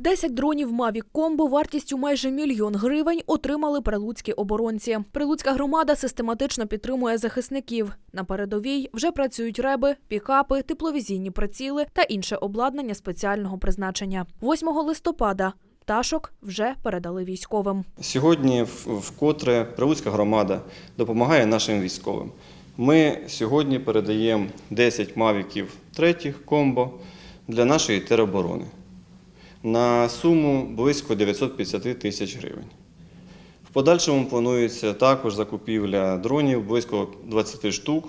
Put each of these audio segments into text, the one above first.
10 дронів Mavic Combo вартістю майже мільйон гривень отримали прилуцькі оборонці. Прилуцька громада систематично підтримує захисників. На передовій вже працюють реби, пікапи, тепловізійні приціли та інше обладнання спеціального призначення. 8 листопада пташок вже передали військовим. Сьогодні вкотре Прилуцька громада допомагає нашим військовим. Ми сьогодні передаємо 10 мавіків третіх комбо для нашої тероборони на суму близько 950 тисяч гривень. В подальшому планується також закупівля дронів близько 20 штук,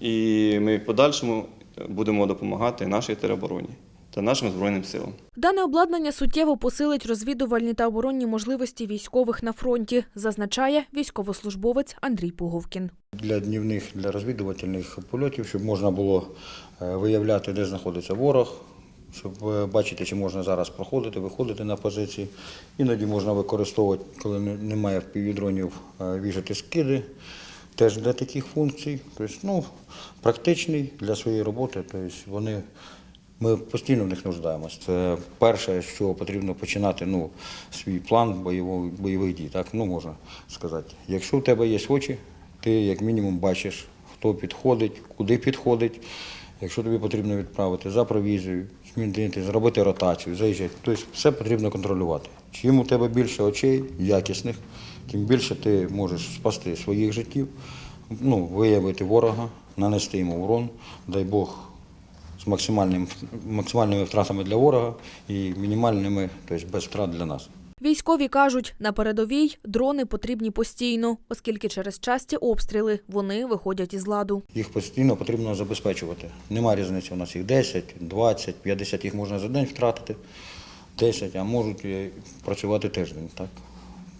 і ми в подальшому будемо допомагати нашій теробороні та нашим Збройним силам. Дане обладнання суттєво посилить розвідувальні та оборонні можливості військових на фронті, зазначає військовослужбовець Андрій Пуговкін. для днівних, для розвідувальних польотів, щоб можна було е, виявляти, де знаходиться ворог, щоб е, бачити, чи можна зараз проходити, виходити на позиції. Іноді можна використовувати, коли не- немає впівдронів, віжити скиди. Теж для таких функцій. Тобто, ну, практичний для своєї роботи. Тобто вони, ми постійно в них нуждаємося. Це перше, що потрібно починати ну, свій план бойових, бойових дій, так, ну, можна сказати. Якщо в тебе є очі, ти як мінімум бачиш, хто підходить, куди підходить. Якщо тобі потрібно відправити за провізію, змінити, зробити ротацію, заїжджати, тобто все потрібно контролювати. Чим у тебе більше очей, якісних, тим більше ти можеш спасти своїх життів, ну, виявити ворога, нанести йому урон, дай Бог, з максимальним, максимальними втратами для ворога і мінімальними, тобто без втрат для нас. Військові кажуть, на передовій дрони потрібні постійно, оскільки через часті обстріли вони виходять із ладу. Їх постійно потрібно забезпечувати. Нема різниці, у нас їх 10, 20, 50, їх можна за день втратити, 10, а можуть працювати тиждень. Так?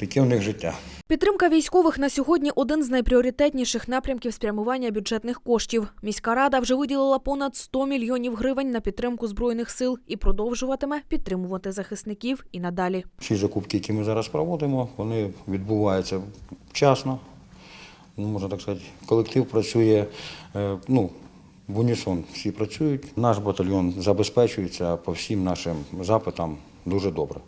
Таке в них життя. Підтримка військових на сьогодні один з найпріоритетніших напрямків спрямування бюджетних коштів. Міська рада вже виділила понад 100 мільйонів гривень на підтримку збройних сил і продовжуватиме підтримувати захисників і надалі. Всі закупки, які ми зараз проводимо, вони відбуваються вчасно. Ну, можна так сказати, колектив працює е, ну, в унісон. Всі працюють. Наш батальйон забезпечується по всім нашим запитам дуже добре.